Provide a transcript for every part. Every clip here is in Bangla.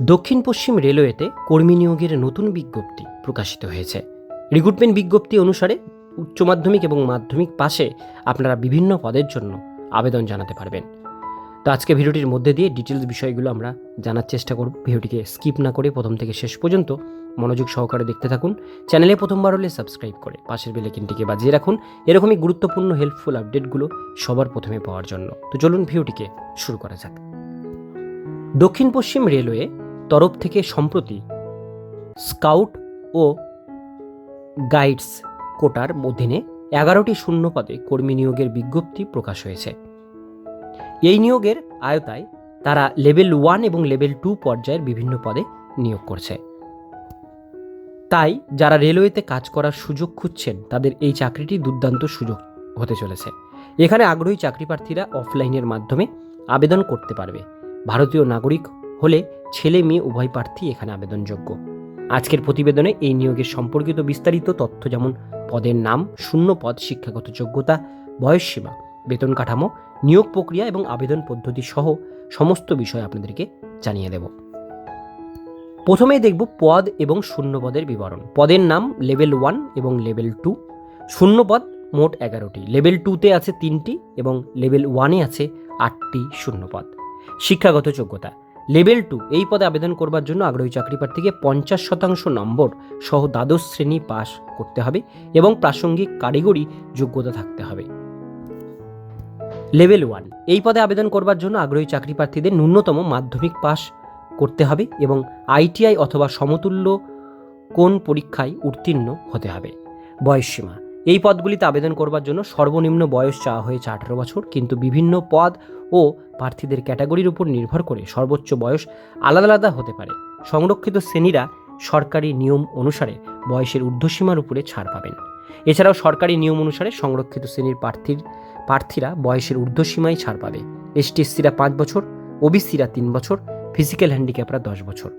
দক্ষিণ পশ্চিম রেলওয়েতে কর্মী নিয়োগের নতুন বিজ্ঞপ্তি প্রকাশিত হয়েছে। রিক্রুটমেন্ট বিজ্ঞপ্তি অনুসারে উচ্চ মাধ্যমিক এবং মাধ্যমিক পাশে আপনারা বিভিন্ন পদের জন্য আবেদন জানাতে পারবেন। তো আজকে ভিডিওটির মধ্যে দিয়ে ডিটেলস বিষয়গুলো আমরা জানার চেষ্টা করব। ভিডিওটিকে স্কিপ না করে প্রথম থেকে শেষ পর্যন্ত মনোযোগ সহকারে দেখতে থাকুন। চ্যানেলে প্রথমবার হলে সাবস্ক্রাইব করে পাশের বেলেকিনটিকে বাজিয়ে রাখুন। এরকমই গুরুত্বপূর্ণ হেল্পফুল আপডেটগুলো সবার প্রথমে পাওয়ার জন্য। তো চলুন ভিডিওটিকে শুরু করা যাক। দক্ষিণ পশ্চিম রেলওয়ে তরফ থেকে সম্প্রতি স্কাউট ও গাইডস কোটার অধীনে এগারোটি শূন্য পদে কর্মী নিয়োগের বিজ্ঞপ্তি প্রকাশ হয়েছে। এই নিয়োগের আয়তায় তারা লেভেল ওয়ান এবং লেভেল টু পর্যায়ের বিভিন্ন পদে নিয়োগ করছে। তাই যারা রেলওয়েতে কাজ করার সুযোগ খুঁজছেন, তাদের এই চাকরিটি দুর্দান্ত সুযোগ হতে চলেছে। এখানে আগ্রহী চাকরি প্রার্থীরা অফলাইনের মাধ্যমে আবেদন করতে পারবে। ভারতীয় নাগরিক হলে ছেলে মেয়ে উভয় প্রার্থী এখানে আবেদনযোগ্য। আজকের প্রতিবেদনে এই নিয়োগের সম্পর্কিত বিস্তারিত তথ্য যেমন পদের নাম, শূন্য পদ, শিক্ষাগত যোগ্যতা বয়সসীমা বেতন কাঠামো, নিয়োগ প্রক্রিয়া এবং আবেদন পদ্ধতি সহ সমস্ত বিষয় আপনাদেরকে জানিয়ে দেব। প্রথমেই দেখব পদ এবং শূন্য পদের বিবরণ। পদের নাম লেভেল ওয়ান এবং লেভেল টু। শূন্য পদ মোট এগারোটি। লেভেল টুতে আছে তিনটি এবং লেভেল ওয়ানে আছে আটটি শূন্য পদ। শিক্ষাগত যোগ্যতা। লেভেল টু এই পদে আবেদন করবার জন্য আগ্রহী চাকরি প্রার্থীকে পঞ্চাশ শতাংশ নম্বর সহ দ্বাদশ শ্রেণি পাস করতে হবে এবং প্রাসঙ্গিক কারিগরি যোগ্যতা থাকতে হবে। লেভেল ওয়ান এই পদে আবেদন করবার জন্য আগ্রহী চাকরি প্রার্থীদের ন্যূনতম মাধ্যমিক পাস করতে হবে এবং আইটিআই অথবা সমতুল্য কোন পরীক্ষায় উত্তীর্ণ হতে হবে। বয়সসীমা এই পদগুলিতে আবেদন করবার জন্য সর্বনিম্ন বয়স চাওয়া হয়েছে আঠারো বছর, কিন্তু বিভিন্ন পদ ও প্রার্থীদের ক্যাটাগরির উপর নির্ভর করে সর্বোচ্চ বয়স আলাদা আলাদা হতে পারে। সংরক্ষিত শ্রেণীরা সরকারি নিয়ম অনুসারে বয়সের ঊর্ধ্বসীমার উপরে ছাড় পাবেন। এছাড়াও সরকারি নিয়ম অনুসারে সংরক্ষিত শ্রেণির প্রার্থীর, প্রার্থীরা বয়সের ঊর্ধ্বসীমায় ছাড় পাবে। এসটিএসসিরা পাঁচ বছর, ওবিসিরা তিন বছর, ফিজিক্যাল হ্যান্ডিক্যাপরা দশ বছর।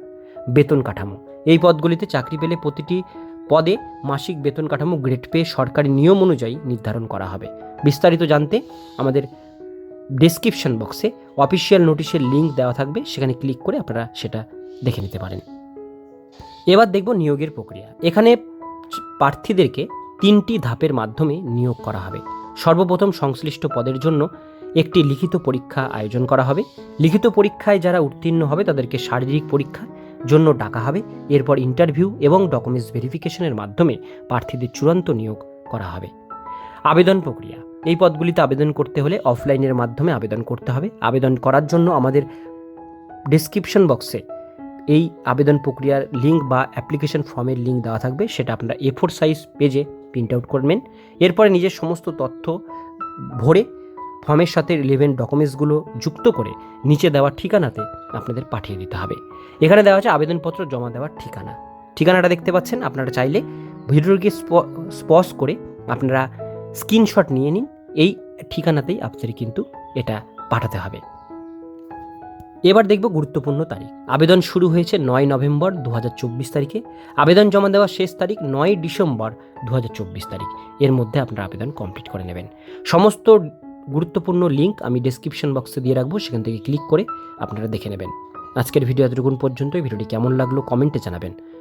বেতন কাঠামো। এই পদগুলিতে চাকরি পেলে প্রতিটি পদে মাসিক বেতন কাঠামো গ্রেড পেয়ে সরকারি নিয়ম অনুযায়ী নির্ধারণ করা হবে। বিস্তারিত জানতে আমাদের ডেসক্রিপশন বক্সে অফিসিয়াল নোটিশের লিঙ্ক দেওয়া থাকবে, সেখানে ক্লিক করে আপনারা সেটা দেখে নিতে পারেন। এবার দেখব নিয়োগের প্রক্রিয়া। এখানে প্রার্থীদেরকে তিনটি ধাপের মাধ্যমে নিয়োগ করা হবে। সর্বপ্রথম সংশ্লিষ্ট পদের জন্য একটি লিখিত পরীক্ষা আয়োজন করা হবে। লিখিত পরীক্ষায় যারা উত্তীর্ণ হবে, তাদেরকে শারীরিক পরীক্ষার জন্য ডাকা হবে। এরপর ইন্টারভিউ এবং ডকুমেন্টস ভেরিফিকেশনের মাধ্যমে প্রার্থীদের চূড়ান্ত নিয়োগ করা হবে। আবেদন প্রক্রিয়া। এই পদগুলিতে আবেদন করতে হলে অফলাইনের মাধ্যমে আবেদন করতে হবে। আবেদন করার জন্য আমাদের ডিসক্রিপশন বক্সে এই আবেদন প্রক্রিয়ার লিঙ্ক বা অ্যাপ্লিকেশন ফর্মের লিঙ্ক দেওয়া থাকবে। সেটা আপনারা এ ফোর সাইজ পেজে প্রিন্ট আউট করবেন। এরপরে নিজের সমস্ত তথ্য ভরে ফর্মের সাথে রিলেভেন্ট ডকুমেন্টসগুলো যুক্ত করে নিচে দেওয়া ঠিকানাতে আপনাদের পাঠিয়ে দিতে হবে। এখানে দেওয়া আছে আবেদনপত্র জমা দেওয়ার ঠিকানা। ঠিকানাটা দেখতে পাচ্ছেন। আপনারা চাইলে ভিডিওকে স্পস করে আপনারা স্ক্রিনশট নিয়ে নিন। এই ঠিকানাতেই আপনাদের কিন্তু এটা পাঠাতে হবে। এবার দেখব গুরুত্বপূর্ণ তারিখ। আবেদন শুরু হয়েছে নয় নভেম্বর দু হাজার চব্বিশ তারিখে। আবেদন জমা দেওয়ার শেষ তারিখ নয় ডিসেম্বর দু হাজার চব্বিশ তারিখ। এর মধ্যে আপনারা আবেদন কমপ্লিট করে নেবেন। সমস্ত গুরুত্বপূর্ণ লিঙ্ক আমি ডেসক্রিপশন বক্সে দিয়ে রাখব। সেখান থেকে ক্লিক করে আপনারা দেখে নেবেন। আজকের ভিডিও এতটুকুন পর্যন্ত ভিডিওটি কেমন লাগল কমেন্টে জানাবেন।